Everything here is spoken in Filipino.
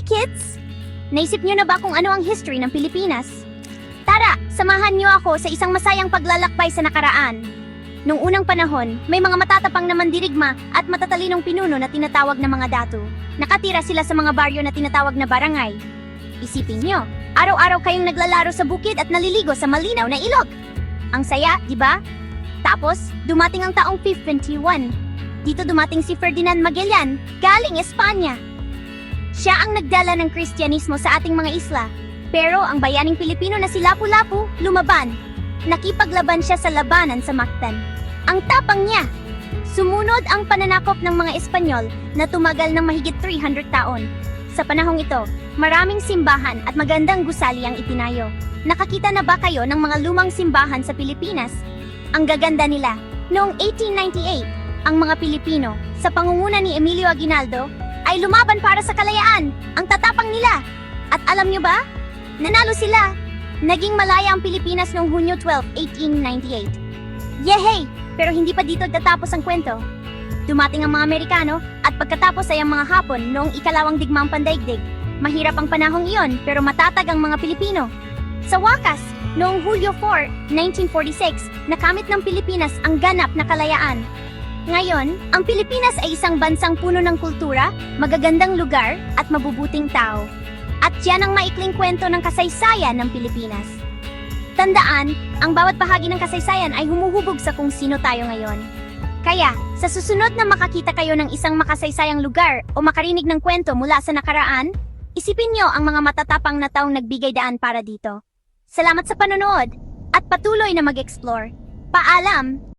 Hey kids! Naisip niyo na ba kung ano ang history ng Pilipinas? Tara, samahan niyo ako sa isang masayang paglalakbay sa nakaraan. Noong unang panahon, may mga matatapang na mandirigma at matatalinong pinuno na tinatawag na mga datu. Nakatira sila sa mga baryo na tinatawag na barangay. Isipin niyo, araw-araw kayong naglalaro sa bukid at naliligo sa malinaw na ilog. Ang saya, di ba? Tapos, dumating ang taong 1521. Dito dumating si Ferdinand Magellan, galing Espanya. Siya ang nagdala ng Kristyanismo sa ating mga isla. Pero ang bayaning Pilipino na si Lapu-Lapu, lumaban. Nakipaglaban siya sa labanan sa Mactan. Ang tapang niya! Sumunod ang pananakop ng mga Espanyol na tumagal ng mahigit 300 taon. Sa panahong ito, maraming simbahan at magandang gusali ang itinayo. Nakakita na ba kayo ng mga lumang simbahan sa Pilipinas? Ang gaganda nila. Noong 1898, ang mga Pilipino, sa pangunguna ni Emilio Aguinaldo, ay lumaban para sa kalayaan. Ang tatapang nila. At alam nyo ba? Nanalo sila. Naging malaya ang Pilipinas noong Hunyo 12, 1898. Yehey! Pero hindi pa dito tatapos ang kwento. Dumating ang mga Amerikano at pagkatapos ay ang mga Hapon noong ikalawang digmaang pandaigdig. Mahirap ang panahong iyon pero matatag ang mga Pilipino. Sa wakas, noong Hulyo 4, 1946, nakamit ng Pilipinas ang ganap na kalayaan. Ngayon, ang Pilipinas ay isang bansang puno ng kultura, magagandang lugar, at mabubuting tao. At yan ang maikling kwento ng kasaysayan ng Pilipinas. Tandaan, ang bawat bahagi ng kasaysayan ay humuhubog sa kung sino tayo ngayon. Kaya, sa susunod na makakita kayo ng isang makasaysayang lugar o makarinig ng kwento mula sa nakaraan, isipin nyo ang mga matatapang na taong nagbigay daan para dito. Salamat sa panonood at patuloy na mag-explore. Paalam!